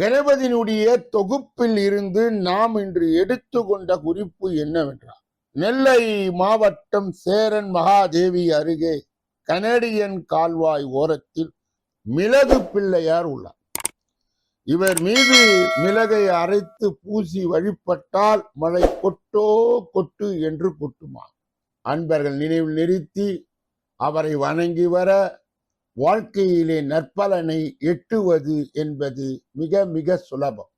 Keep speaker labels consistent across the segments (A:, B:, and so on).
A: கணபதியினுடைய தொகுப்பில் இருந்து நாம் இன்று எடுத்துக்கொண்ட குறிப்பு என்னவென்றால் நெல்லை மாவட்டம் சேரன் மகாதேவி அருகே கனடியன் கால்வாய் ஓரத்தில் மிளகு பிள்ளையார் உள்ளார் இவர் மீது மிளகை அரைத்து பூசி வழிபட்டால் மழை கொட்டோ கொட்டு என்று கொட்டுமா அன்பர்கள் நினைவில் நிறுத்தி அவரை வணங்கி வர வாழ்க்கையிலே நற்பலனை எட்டுவது என்பது மிக மிக சுலபம்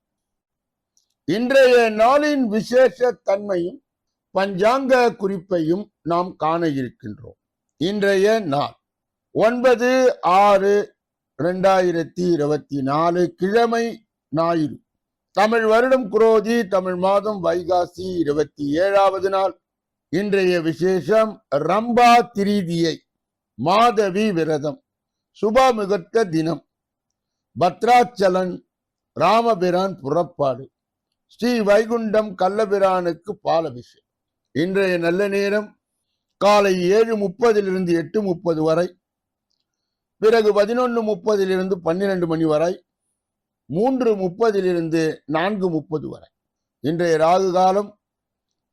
A: இன்றைய நாளின் விசேஷ தன்மையும் பஞ்சாங்க குறிப்பையும் நாம் காண இருக்கின்றோம் இன்றைய நாள் ஒன்பது ஆறு ரெண்டாயிரத்தி இருபத்தி நாலு கிழமை ஞாயிறு தமிழ் வருடம் குரோதி தமிழ் மாதம் வைகாசி இருபத்தி ஏழாவது நாள் இன்றைய விசேஷம் ரம்பா திரீதியை மாதவி விரதம் சுபாமுகற்க தினம் பத்ராச்சலன் ராமபிரான் புறப்பாடு ஸ்ரீ வைகுண்டம் கல்லபிரானுக்கு பாலபிஷேகம் இன்றைய நல்ல நேரம் காலை ஏழு முப்பதிலிருந்து எட்டு முப்பது வரை பிறகு பதினொன்று முப்பதிலிருந்து பன்னிரெண்டு மணி வரை மூன்று முப்பதிலிருந்து நான்கு முப்பது வரை இன்றைய ராகு காலம்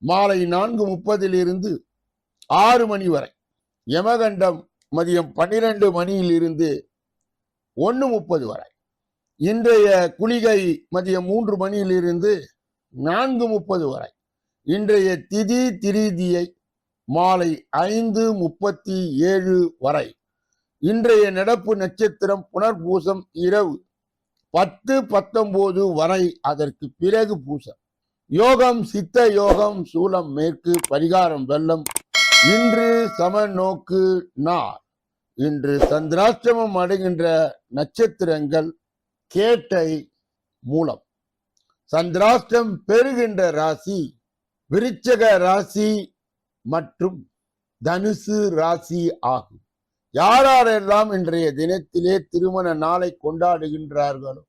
A: மாலை நான்கு முப்பதிலிருந்து ஆறு மணி வரை யமகண்டம் மதியம் பன்னிரண்டு மணியிலிருந்து ஒன்று முப்பது வரை இன்றைய குளிகை மதியம் மூன்று மணியிலிருந்து நான்கு முப்பது வரை இன்றைய திதி திரிதியை மாலை ஐந்து முப்பத்தி ஏழு வரை இன்றைய நடப்பு நட்சத்திரம் புனர்பூசம் இரவு பத்து பத்தொன்பது வரை அதற்கு பிறகு பூசம் யோகம் சித்த யோகம் சூலம் மேற்கு பரிகாரம் வெள்ளம் இன்று சம நோக்கு நார் இன்று சந்திராஷ்டமம் அடைகின்ற நட்சத்திரங்கள் கேட்டை மூலம் சந்திராஷ்டம் பெறுகின்ற ராசி விருச்சக ராசி மற்றும் தனுசு ராசி ஆகும் யாரெல்லாம் இன்றைய தினத்திலே திருமண நாளை கொண்டாடுகின்றார்களோ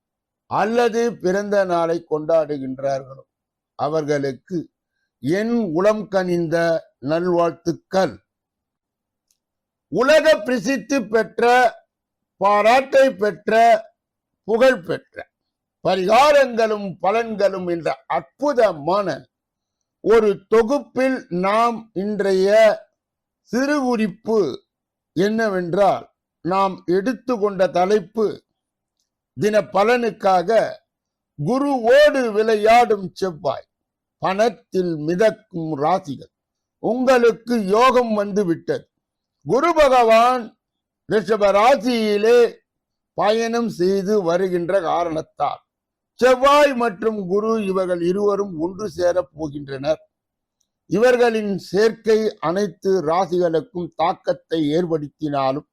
A: அல்லது பிறந்த நாளை கொண்டாடுகின்றார்களோ அவர்களுக்கு என் உளம் கனிந்த நல்வாழ்த்துக்கள் உலக பிரசித்தி பெற்ற பாராட்டை பெற்ற புகழ் பெற்ற பரிகாரங்களும் பலன்களும் என்ற அற்புதமான ஒரு தொகுப்பில் நாம் இன்றைய சிறு குறிப்பு என்னவென்றால் நாம் எடுத்துக்கொண்ட தலைப்பு தின பலனுக்காக குருவோடு விளையாடும் செவ்வாய் பணத்தில் மிதக்கும் ராசிகள் உங்களுக்கு யோகம் வந்து விட்டது குரு பகவான் ரிஷப ராசியிலே பயணம் செய்து வருகின்ற காரணத்தால் செவ்வாய் மற்றும் குரு இவர்கள் இருவரும் ஒன்று சேரப் போகின்றனர் இவர்களின் சேர்க்கை அனைத்து ராசிகளுக்கும் தாக்கத்தை ஏற்படுத்தினாலும்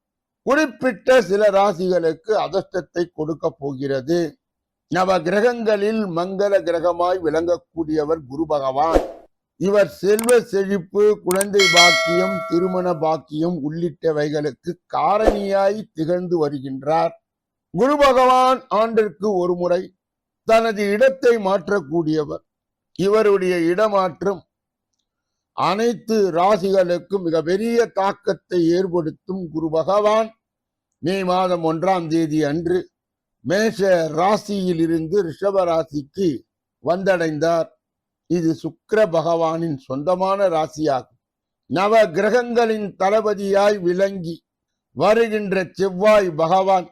A: குறிப்பிட்ட சில ராசிகளுக்கு அதிர்ஷ்டத்தை கொடுக்க போகிறது நவ கிரகங்களில் மங்கள கிரகமாய் விளங்கக்கூடியவர் குரு பகவான் இவர் செல்வ செழிப்பு குழந்தை பாக்கியம் திருமண பாக்கியம் உள்ளிட்டவைகளுக்கு காரணியாய் திகழ்ந்து வருகின்றார் குரு பகவான் ஆண்டிற்கு ஒரு முறை தனது இடத்தை மாற்றக்கூடியவர் இவருடைய இடமாற்றம் அனைத்து ராசிகளுக்கும் மிக பெரிய தாக்கத்தை ஏற்படுத்தும் குரு பகவான் மே மாதம் ஒன்றாம் தேதி அன்று மேஷ ராசியிலிருந்து ரிஷப ராசிக்கு வந்தடைந்தார் இது சுக்கர பகவானின் சொந்தமான ராசியாகும் நவ கிரகங்களின் தளபதியாய் விளங்கி வருகின்ற செவ்வாய் பகவான்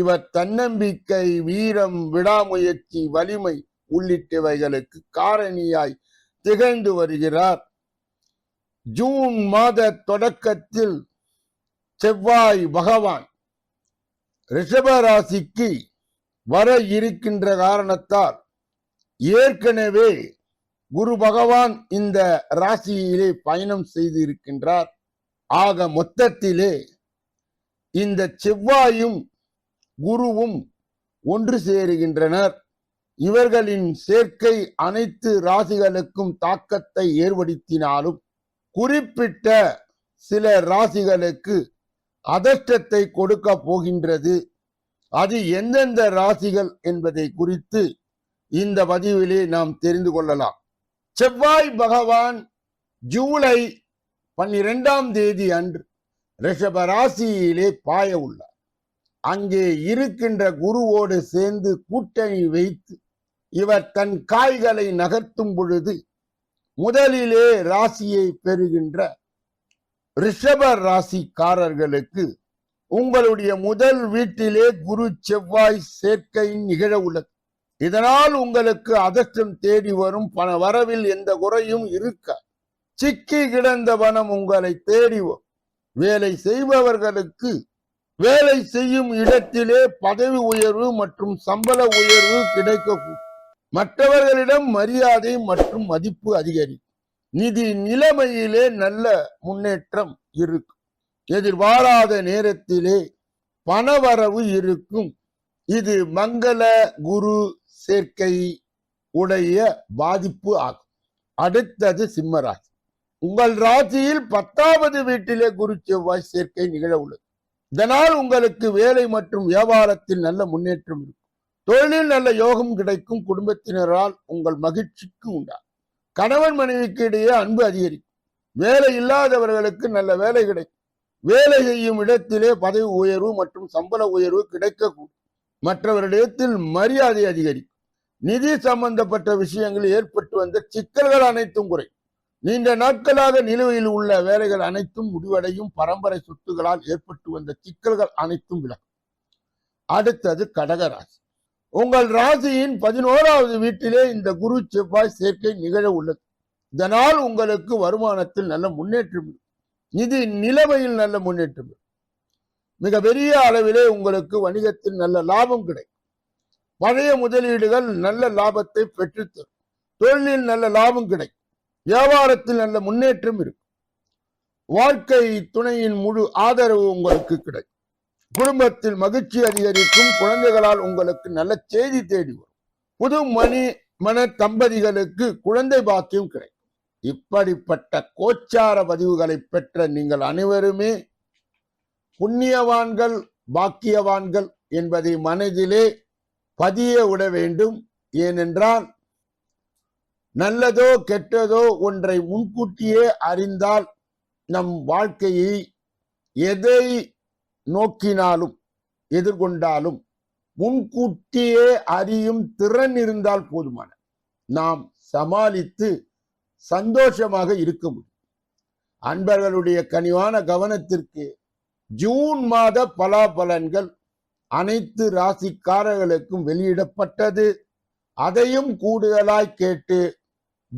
A: இவர் தன்னம்பிக்கை வீரம் விடாமுயற்சி வலிமை உள்ளிட்டவைகளுக்கு காரணியாய் திகழ்ந்து வருகிறார் ஜூன் மாத தொடக்கத்தில் செவ்வாய் பகவான் ரிஷபராசிக்கு வர இருக்கின்ற காரணத்தால் ஏற்கனவே குரு பகவான் இந்த ராசியிலே பயணம் செய்து இருக்கின்றார் ஆக மொத்தத்திலே இந்த செவ்வாயும் குருவும் ஒன்று சேருகின்றனர் இவர்களின் சேர்க்கை அனைத்து ராசிகளுக்கும் தாக்கத்தை ஏற்படுத்தினாலும் குறிப்பிட்ட சில ராசிகளுக்கு அதர்ஷ்டத்தை கொடுக்க போகின்றது அது எந்தெந்த ராசிகள் என்பதை குறித்து இந்த பதிவிலே நாம் தெரிந்து கொள்ளலாம் செவ்வாய் பகவான் ஜூலை பன்னிரெண்டாம் தேதி அன்று ரிஷப ராசியிலே பாய உள்ளார் அங்கே இருக்கின்ற குருவோடு சேர்ந்து கூட்டணி வைத்து இவர் தன் காய்களை நகர்த்தும் பொழுது முதலிலே ராசியை பெறுகின்ற ரிஷப ராசிக்காரர்களுக்கு உங்களுடைய முதல் வீட்டிலே குரு செவ்வாய் சேர்க்கை நிகழ உள்ளது இதனால் உங்களுக்கு அதற்றம் தேடி வரும் பண வரவில் எந்த குறையும் இருக்க சிக்கி கிடந்த பணம் உங்களை தேடி வரும் வேலை செய்பவர்களுக்கு வேலை செய்யும் இடத்திலே பதவி உயர்வு மற்றும் சம்பள உயர்வு கிடைக்கக்கூடும் மற்றவர்களிடம் மரியாதை மற்றும் மதிப்பு அதிகரிக்கும் நிதி நிலைமையிலே நல்ல முன்னேற்றம் இருக்கும் எதிர்பாராத நேரத்திலே பணவரவு இருக்கும் இது மங்கள குரு சேர்க்கை உடைய பாதிப்பு ஆகும் அடுத்தது சிம்ம ராசி உங்கள் ராசியில் பத்தாவது வீட்டிலே குரு செவ்வாய் சேர்க்கை நிகழ உள்ளது இதனால் உங்களுக்கு வேலை மற்றும் வியாபாரத்தில் நல்ல முன்னேற்றம் இருக்கும் தொழிலில் நல்ல யோகம் கிடைக்கும் குடும்பத்தினரால் உங்கள் மகிழ்ச்சிக்கு உண்டா கணவன் மனைவிக்கு இடையே அன்பு அதிகரிக்கும் வேலை இல்லாதவர்களுக்கு நல்ல வேலை கிடைக்கும் வேலை செய்யும் இடத்திலே பதவி உயர்வு மற்றும் சம்பள உயர்வு கிடைக்கக்கூடும் மற்றவரிடத்தில் மரியாதை அதிகரிக்கும் நிதி சம்பந்தப்பட்ட விஷயங்களில் ஏற்பட்டு வந்த சிக்கல்கள் அனைத்தும் குறை நீண்ட நாட்களாக நிலுவையில் உள்ள வேலைகள் அனைத்தும் முடிவடையும் பரம்பரை சொத்துகளால் ஏற்பட்டு வந்த சிக்கல்கள் அனைத்தும் விலகும் அடுத்தது கடகராசி உங்கள் ராசியின் பதினோராவது வீட்டிலே இந்த குரு செவ்வாய் சேர்க்கை நிகழ உள்ளது இதனால் உங்களுக்கு வருமானத்தில் நல்ல முன்னேற்றம் நிதி நிலைமையில் நல்ல முன்னேற்றம் மிக பெரிய அளவிலே உங்களுக்கு வணிகத்தில் நல்ல லாபம் கிடைக்கும் பழைய முதலீடுகள் நல்ல லாபத்தை பெற்றுத்தரும் தொழிலில் நல்ல லாபம் கிடைக்கும் வியாபாரத்தில் நல்ல முன்னேற்றம் இருக்கும் வாழ்க்கை துணையின் முழு ஆதரவு உங்களுக்கு கிடைக்கும் குடும்பத்தில் மகிழ்ச்சி அதிகரிக்கும் குழந்தைகளால் உங்களுக்கு நல்ல செய்தி தேடி வரும் புது மணி மன தம்பதிகளுக்கு குழந்தை பாக்கியம் கிடைக்கும் இப்படிப்பட்ட கோச்சார பதிவுகளை பெற்ற நீங்கள் அனைவருமே புண்ணியவான்கள் பாக்கியவான்கள் என்பதை மனதிலே பதிய விட வேண்டும் ஏனென்றால் நல்லதோ கெட்டதோ ஒன்றை முன்கூட்டியே அறிந்தால் நம் வாழ்க்கையை எதை நோக்கினாலும் எதிர்கொண்டாலும் முன்கூட்டியே அறியும் திறன் இருந்தால் போதுமான நாம் சமாளித்து சந்தோஷமாக இருக்க முடியும் அன்பர்களுடைய கனிவான கவனத்திற்கு ஜூன் மாத பலாபலன்கள் அனைத்து ராசிக்காரர்களுக்கும் வெளியிடப்பட்டது அதையும் கூடுதலாய் கேட்டு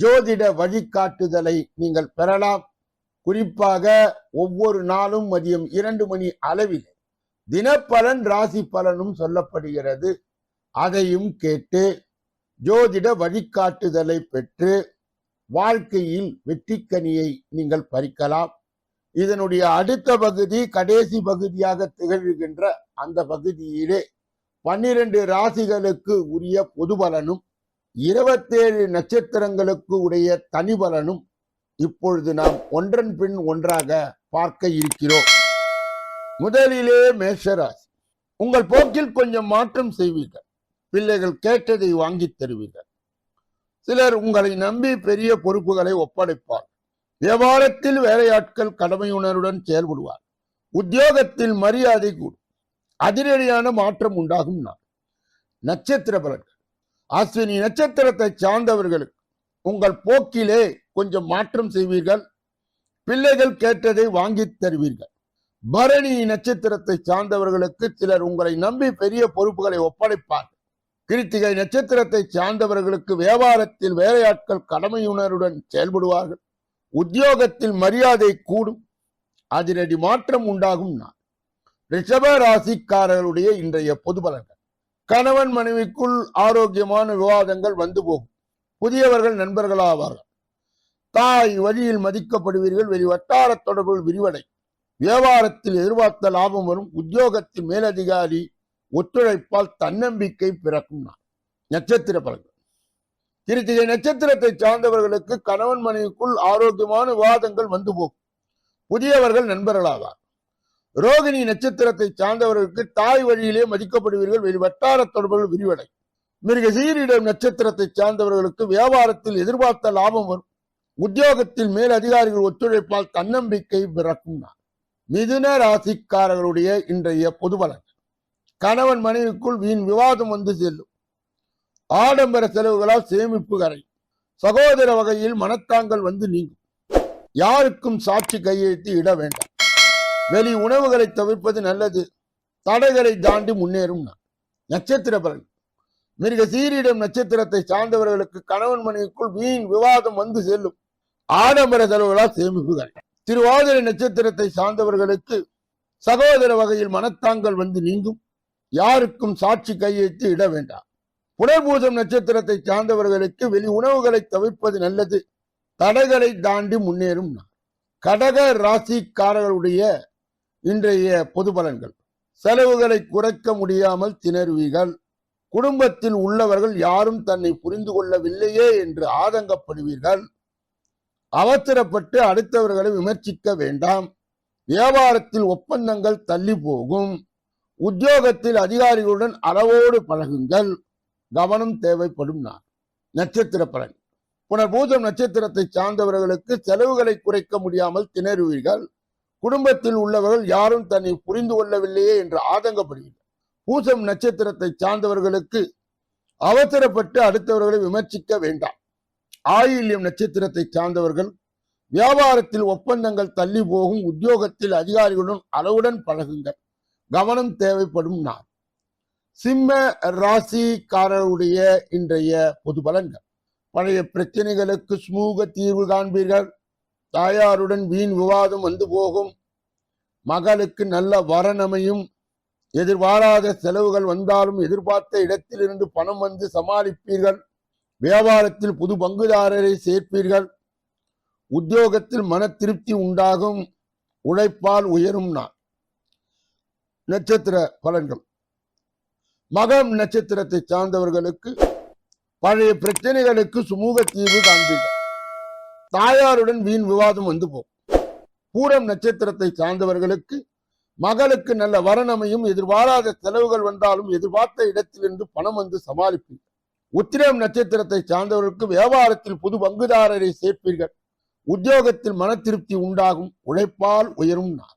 A: ஜோதிட வழிகாட்டுதலை நீங்கள் பெறலாம் குறிப்பாக ஒவ்வொரு நாளும் மதியம் இரண்டு மணி அளவில் தினப்பலன் ராசி பலனும் சொல்லப்படுகிறது அதையும் கேட்டு ஜோதிட வழிகாட்டுதலை பெற்று வாழ்க்கையில் வெற்றிக்கனியை நீங்கள் பறிக்கலாம் இதனுடைய அடுத்த பகுதி கடைசி பகுதியாக திகழ்கின்ற அந்த பகுதியிலே பன்னிரண்டு ராசிகளுக்கு உரிய பொது பலனும் இருபத்தேழு நட்சத்திரங்களுக்கு உடைய தனி பலனும் இப்பொழுது நாம் ஒன்றன் பின் ஒன்றாக பார்க்க இருக்கிறோம் முதலிலே மேஷராசி உங்கள் போக்கில் கொஞ்சம் மாற்றம் செய்வீர்கள் பிள்ளைகள் கேட்டதை வாங்கி தருவீர்கள் சிலர் உங்களை நம்பி பெரிய பொறுப்புகளை ஒப்படைப்பார் வியாபாரத்தில் வேலையாட்கள் கடமையுணருடன் செயல்படுவார் உத்தியோகத்தில் மரியாதை கூடும் அதிரடியான மாற்றம் உண்டாகும் நான் நட்சத்திர பலன் அஸ்வினி நட்சத்திரத்தை சார்ந்தவர்களுக்கு உங்கள் போக்கிலே கொஞ்சம் மாற்றம் செய்வீர்கள் பிள்ளைகள் கேட்டதை வாங்கி தருவீர்கள் பரணி நட்சத்திரத்தை சார்ந்தவர்களுக்கு சிலர் உங்களை நம்பி பெரிய பொறுப்புகளை ஒப்படைப்பார்கள் கிருத்திகை நட்சத்திரத்தை சார்ந்தவர்களுக்கு வியாபாரத்தில் வேலையாட்கள் கடமையுணருடன் செயல்படுவார்கள் உத்தியோகத்தில் மரியாதை கூடும் அதிரடி மாற்றம் உண்டாகும் நான் ரிஷப ராசிக்காரர்களுடைய இன்றைய பொது பலன்கள் கணவன் மனைவிக்குள் ஆரோக்கியமான விவாதங்கள் வந்து போகும் புதியவர்கள் நண்பர்களாவார்கள் தாய் வழியில் மதிக்கப்படுவீர்கள் வெளி வட்டார தொடர்புகள் விரிவடை வியாபாரத்தில் எதிர்பார்த்த லாபம் வரும் உத்தியோகத்தின் மேலதிகாரி ஒத்துழைப்பால் தன்னம்பிக்கை பிறக்கும் நான் நட்சத்திர பலன்கள் கிருத்திகை நட்சத்திரத்தை சார்ந்தவர்களுக்கு கணவன் மனைவிக்குள் ஆரோக்கியமான விவாதங்கள் வந்து போகும் புதியவர்கள் நண்பர்களாவார் ரோகிணி நட்சத்திரத்தை சார்ந்தவர்களுக்கு தாய் வழியிலே மதிக்கப்படுவீர்கள் வெளி வட்டார தொடர்புகள் விரிவடை மிருகசீரிடம் நட்சத்திரத்தை சார்ந்தவர்களுக்கு வியாபாரத்தில் எதிர்பார்த்த லாபம் வரும் உத்தியோகத்தில் மேல் அதிகாரிகள் ஒத்துழைப்பால் தன்னம்பிக்கை பிறக்கும் மிதுன ராசிக்காரர்களுடைய இன்றைய பொது பலன் கணவன் மனைவிக்குள் வீண் விவாதம் வந்து செல்லும் ஆடம்பர செலவுகளால் சேமிப்பு கரை சகோதர வகையில் மனத்தாங்கள் வந்து நீங்கும் யாருக்கும் சாட்சி கையெழுத்து இட வேண்டாம் வெளி உணவுகளை தவிர்ப்பது நல்லது தடைகளை தாண்டி முன்னேறும் நட்சத்திர பலன் மிருக சீரிடம் நட்சத்திரத்தை சார்ந்தவர்களுக்கு கணவன் மனைவிக்குள் வீண் விவாதம் வந்து செல்லும் ஆடம்பர செலவுகளால் சேமிப்புகள் திருவாதிரை நட்சத்திரத்தை சார்ந்தவர்களுக்கு சகோதர வகையில் மனத்தாங்கள் வந்து நீங்கும் யாருக்கும் சாட்சி கையெழுத்து இட வேண்டாம் புனர்பூசம் நட்சத்திரத்தை சார்ந்தவர்களுக்கு வெளி உணவுகளை தவிர்ப்பது நல்லது தடைகளை தாண்டி முன்னேறும் கடக ராசிக்காரர்களுடைய இன்றைய பொது பலன்கள் செலவுகளை குறைக்க முடியாமல் திணறுவீர்கள் குடும்பத்தில் உள்ளவர்கள் யாரும் தன்னை புரிந்து கொள்ளவில்லையே என்று ஆதங்கப்படுவீர்கள் அவசரப்பட்டு அடுத்தவர்களை விமர்சிக்க வேண்டாம் வியாபாரத்தில் ஒப்பந்தங்கள் தள்ளி போகும் உத்தியோகத்தில் அதிகாரிகளுடன் அளவோடு பழகுங்கள் கவனம் தேவைப்படும் நான் நட்சத்திர பலன் புனர்பூஜம் நட்சத்திரத்தை சார்ந்தவர்களுக்கு செலவுகளை குறைக்க முடியாமல் திணறுவீர்கள் குடும்பத்தில் உள்ளவர்கள் யாரும் தன்னை புரிந்து கொள்ளவில்லையே என்று ஆதங்கப்படுகிறார் பூசம் நட்சத்திரத்தை சார்ந்தவர்களுக்கு அவசரப்பட்டு அடுத்தவர்களை விமர்சிக்க வேண்டாம் ஆயுள்யம் நட்சத்திரத்தை சார்ந்தவர்கள் வியாபாரத்தில் ஒப்பந்தங்கள் தள்ளி போகும் உத்தியோகத்தில் அதிகாரிகளுடன் அளவுடன் பழகுங்கள் கவனம் தேவைப்படும் நான் சிம்ம ராசிக்காரருடைய இன்றைய பொது பலன்கள் பழைய பிரச்சனைகளுக்கு சுமூக தீர்வு காண்பீர்கள் தாயாருடன் வீண் விவாதம் வந்து போகும் மகளுக்கு நல்ல வரணமையும் எதிர்பாராத செலவுகள் வந்தாலும் எதிர்பார்த்த இடத்திலிருந்து பணம் வந்து சமாளிப்பீர்கள் வியாபாரத்தில் புது பங்குதாரரை சேர்ப்பீர்கள் உத்தியோகத்தில் மன திருப்தி உண்டாகும் உழைப்பால் உயரும் நான் நட்சத்திர பலன்கள் மகம் நட்சத்திரத்தை சார்ந்தவர்களுக்கு பழைய பிரச்சனைகளுக்கு சுமூக தீர்வு காண்பீர்கள் தாயாருடன் வீண் விவாதம் வந்து போகும் பூரம் நட்சத்திரத்தை சார்ந்தவர்களுக்கு மகளுக்கு நல்ல வரணமையும் எதிர்பாராத செலவுகள் வந்தாலும் எதிர்பார்த்த இடத்திலிருந்து பணம் வந்து சமாளிப்பீர்கள் உத்திரம் நட்சத்திரத்தை சார்ந்தவர்களுக்கு வியாபாரத்தில் புது பங்குதாரரை சேர்ப்பீர்கள் உத்தியோகத்தில் மன திருப்தி உண்டாகும் உழைப்பால் உயரும் நான்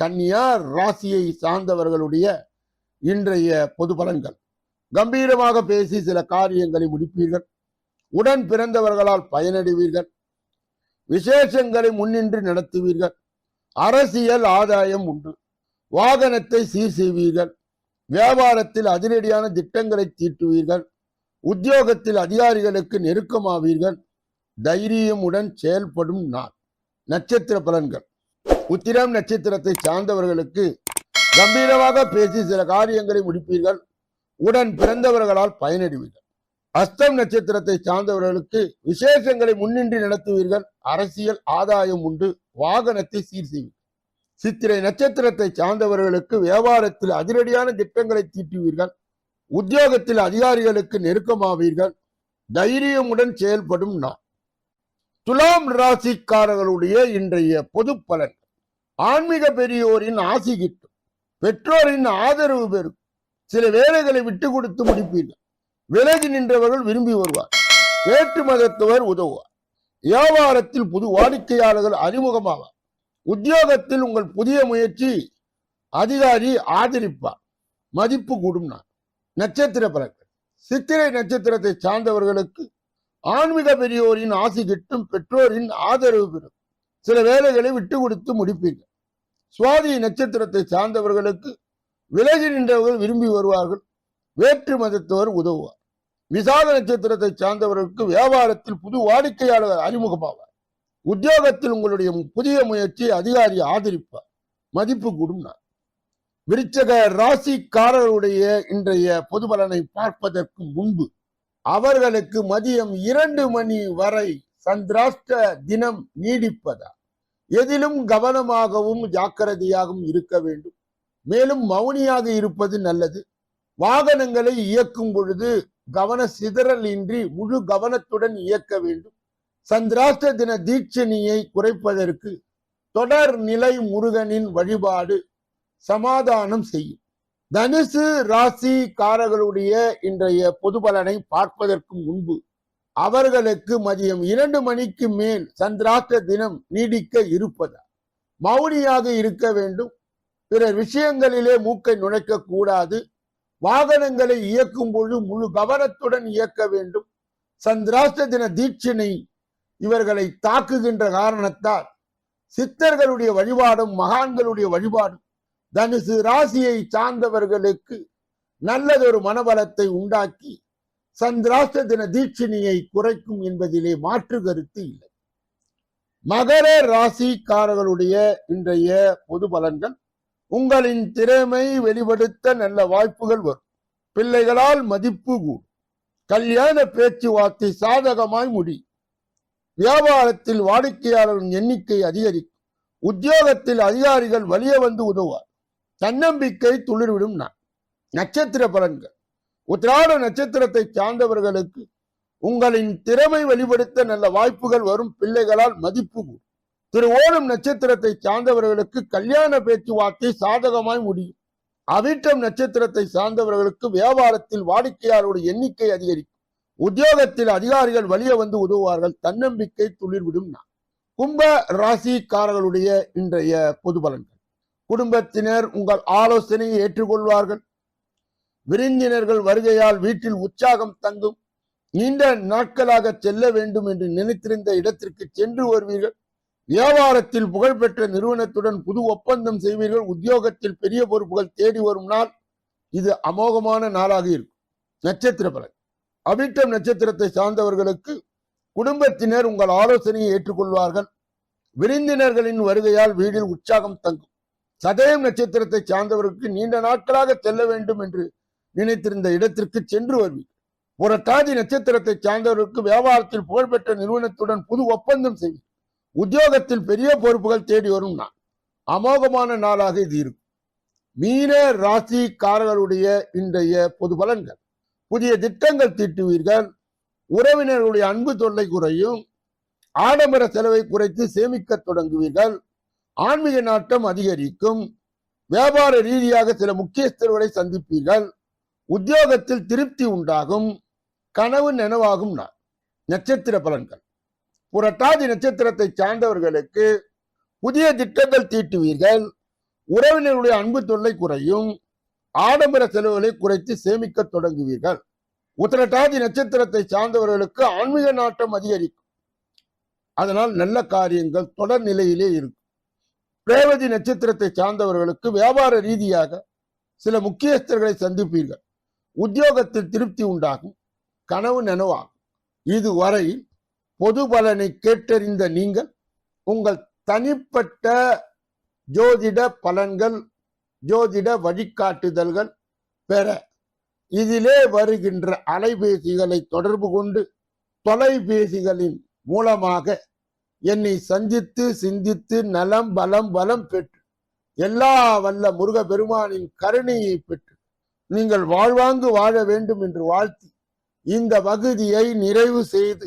A: கன்னியா ராசியை சார்ந்தவர்களுடைய இன்றைய பொது பலன்கள் கம்பீரமாக பேசி சில காரியங்களை முடிப்பீர்கள் உடன் பிறந்தவர்களால் பயனடைவீர்கள் விசேஷங்களை முன்னின்று நடத்துவீர்கள் அரசியல் ஆதாயம் உண்டு வாகனத்தை சீர் செய்வீர்கள் வியாபாரத்தில் அதிரடியான திட்டங்களை தீட்டுவீர்கள் உத்தியோகத்தில் அதிகாரிகளுக்கு நெருக்கமாவீர்கள் தைரியமுடன் செயல்படும் நாள் நட்சத்திர பலன்கள் உத்திரம் நட்சத்திரத்தை சார்ந்தவர்களுக்கு கம்பீரமாக பேசி சில காரியங்களை முடிப்பீர்கள் உடன் பிறந்தவர்களால் பயனடைவீர்கள் அஸ்தம் நட்சத்திரத்தை சார்ந்தவர்களுக்கு விசேஷங்களை முன்னின்றி நடத்துவீர்கள் அரசியல் ஆதாயம் உண்டு வாகனத்தை சீர் செய்வீர்கள் சித்திரை நட்சத்திரத்தை சார்ந்தவர்களுக்கு வியாபாரத்தில் அதிரடியான திட்டங்களை தீட்டுவீர்கள் உத்தியோகத்தில் அதிகாரிகளுக்கு நெருக்கமாவீர்கள் தைரியமுடன் செயல்படும் நான் துலாம் ராசிக்காரர்களுடைய இன்றைய பொது பலன் ஆன்மீக பெரியோரின் ஆசி கிட்டும் பெற்றோரின் ஆதரவு பெறும் சில வேலைகளை விட்டு கொடுத்து முடிப்பீர்கள் விலகி நின்றவர்கள் விரும்பி வருவார் வேற்று மதத்தவர் உதவுவார் வியாபாரத்தில் புது வாடிக்கையாளர்கள் அறிமுகமாவார் உத்தியோகத்தில் உங்கள் புதிய முயற்சி அதிகாரி ஆதரிப்பார் மதிப்பு கூடும் நான் நட்சத்திர பலன்கள் சித்திரை நட்சத்திரத்தை சார்ந்தவர்களுக்கு ஆன்மீக பெரியோரின் ஆசி கிட்டும் பெற்றோரின் ஆதரவு பெறும் சில வேலைகளை விட்டு கொடுத்து முடிப்பீர்கள் சுவாதி நட்சத்திரத்தை சார்ந்தவர்களுக்கு விலகி நின்றவர்கள் விரும்பி வருவார்கள் வேற்று மதத்தவர் உதவுவார் விசாக நட்சத்திரத்தை சார்ந்தவர்களுக்கு வியாபாரத்தில் புது வாடிக்கையாளர் அறிமுகமாவார் உத்தியோகத்தில் உங்களுடைய புதிய முயற்சி அதிகாரி ஆதரிப்பார் மதிப்பு கூடும் விருச்சக ராசிக்காரருடைய இன்றைய பொது பலனை பார்ப்பதற்கு முன்பு அவர்களுக்கு மதியம் இரண்டு மணி வரை சந்திராஷ்ட தினம் நீடிப்பதா எதிலும் கவனமாகவும் ஜாக்கிரதையாகவும் இருக்க வேண்டும் மேலும் மௌனியாக இருப்பது நல்லது வாகனங்களை இயக்கும் பொழுது கவன சிதறல் இன்றி முழு கவனத்துடன் இயக்க வேண்டும் சந்திராஷ்ட தின தீட்சணியை குறைப்பதற்கு தொடர் நிலை முருகனின் வழிபாடு சமாதானம் செய்யும் தனுசு ராசி காரர்களுடைய இன்றைய பொது பலனை பார்ப்பதற்கு முன்பு அவர்களுக்கு மதியம் இரண்டு மணிக்கு மேல் சந்திராஷ்ட தினம் நீடிக்க இருப்பதா மௌனியாக இருக்க வேண்டும் பிறர் விஷயங்களிலே மூக்கை நுழைக்க கூடாது வாகனங்களை இயக்கும் பொழுது முழு கவனத்துடன் இயக்க வேண்டும் சந்திராஷ்ட தின தீட்சினை இவர்களை தாக்குகின்ற காரணத்தால் சித்தர்களுடைய வழிபாடும் மகான்களுடைய வழிபாடும் தனுசு ராசியை சார்ந்தவர்களுக்கு நல்லதொரு மனபலத்தை உண்டாக்கி சந்திராஷ்ட தின தீட்சினியை குறைக்கும் என்பதிலே மாற்று கருத்து இல்லை மகர ராசிக்காரர்களுடைய இன்றைய பொது பலன்கள் உங்களின் திறமை வெளிப்படுத்த நல்ல வாய்ப்புகள் வரும் பிள்ளைகளால் மதிப்பு கூடும் கல்யாண பேச்சுவார்த்தை சாதகமாய் முடி வியாபாரத்தில் வாடிக்கையாளரின் எண்ணிக்கை அதிகரிக்கும் உத்தியோகத்தில் அதிகாரிகள் வலிய வந்து உதவார் தன்னம்பிக்கை துளிர்விடும் நான் நட்சத்திர பலன்கள் உத்திராட நட்சத்திரத்தை சார்ந்தவர்களுக்கு உங்களின் திறமை வெளிப்படுத்த நல்ல வாய்ப்புகள் வரும் பிள்ளைகளால் மதிப்பு கூடும் திரு ஓணம் நட்சத்திரத்தை சார்ந்தவர்களுக்கு கல்யாண பேச்சுவார்த்தை சாதகமாய் முடியும் அவிட்டம் நட்சத்திரத்தை சார்ந்தவர்களுக்கு வியாபாரத்தில் வாடிக்கையாளருடைய எண்ணிக்கை அதிகரிக்கும் உத்தியோகத்தில் அதிகாரிகள் வழிய வந்து உதவுவார்கள் தன்னம்பிக்கை துளிர்விடும் நான் கும்ப ராசிக்காரர்களுடைய இன்றைய பொது பலன்கள் குடும்பத்தினர் உங்கள் ஆலோசனையை ஏற்றுக்கொள்வார்கள் விருந்தினர்கள் வருகையால் வீட்டில் உற்சாகம் தங்கும் நீண்ட நாட்களாக செல்ல வேண்டும் என்று நினைத்திருந்த இடத்திற்கு சென்று வருவீர்கள் வியாபாரத்தில் புகழ்பெற்ற நிறுவனத்துடன் புது ஒப்பந்தம் செய்வீர்கள் உத்தியோகத்தில் பெரிய பொறுப்புகள் தேடி வரும் நாள் இது அமோகமான நாளாக இருக்கும் நட்சத்திர பலன் அபிட்டம் நட்சத்திரத்தை சார்ந்தவர்களுக்கு குடும்பத்தினர் உங்கள் ஆலோசனையை ஏற்றுக்கொள்வார்கள் விருந்தினர்களின் வருகையால் வீடில் உற்சாகம் தங்கும் சதயம் நட்சத்திரத்தை சார்ந்தவருக்கு நீண்ட நாட்களாக செல்ல வேண்டும் என்று நினைத்திருந்த இடத்திற்கு சென்று வருவீர்கள் தாதி நட்சத்திரத்தை சார்ந்தவருக்கு வியாபாரத்தில் புகழ்பெற்ற நிறுவனத்துடன் புது ஒப்பந்தம் செய்வீர்கள் உத்தியோகத்தில் பெரிய பொறுப்புகள் தேடி வரும் அமோகமான நாளாக இது இருக்கும் மீன ராசிக்காரர்களுடைய இன்றைய பொது பலன்கள் புதிய திட்டங்கள் தீட்டுவீர்கள் உறவினர்களுடைய அன்பு தொல்லை குறையும் ஆடம்பர செலவை குறைத்து சேமிக்க தொடங்குவீர்கள் ஆன்மீக நாட்டம் அதிகரிக்கும் வியாபார ரீதியாக சில முக்கியஸ்தர்களை சந்திப்பீர்கள் உத்தியோகத்தில் திருப்தி உண்டாகும் கனவு நனவாகும் நாள் நட்சத்திர பலன்கள் புரட்டாதி நட்சத்திரத்தை சார்ந்தவர்களுக்கு புதிய திட்டங்கள் தீட்டுவீர்கள் உறவினருடைய அன்பு தொல்லை குறையும் ஆடம்பர செலவுகளை குறைத்து சேமிக்க தொடங்குவீர்கள் உத்திரட்டாதி நட்சத்திரத்தை சார்ந்தவர்களுக்கு ஆன்மீக நாட்டம் அதிகரிக்கும் அதனால் நல்ல காரியங்கள் தொடர் நிலையிலே இருக்கும் பிரேவதி நட்சத்திரத்தை சார்ந்தவர்களுக்கு வியாபார ரீதியாக சில முக்கியஸ்தர்களை சந்திப்பீர்கள் உத்தியோகத்தில் திருப்தி உண்டாகும் கனவு நனவாகும் இதுவரை பொது பலனை கேட்டறிந்த நீங்கள் உங்கள் தனிப்பட்ட ஜோதிட பலன்கள் ஜோதிட வழிகாட்டுதல்கள் பெற இதிலே வருகின்ற அலைபேசிகளை தொடர்பு கொண்டு தொலைபேசிகளின் மூலமாக என்னை சந்தித்து சிந்தித்து நலம் பலம் பலம் பெற்று எல்லா வல்ல முருக பெருமானின் கருணையை பெற்று நீங்கள் வாழ்வாங்கு வாழ வேண்டும் என்று வாழ்த்தி இந்த பகுதியை நிறைவு செய்து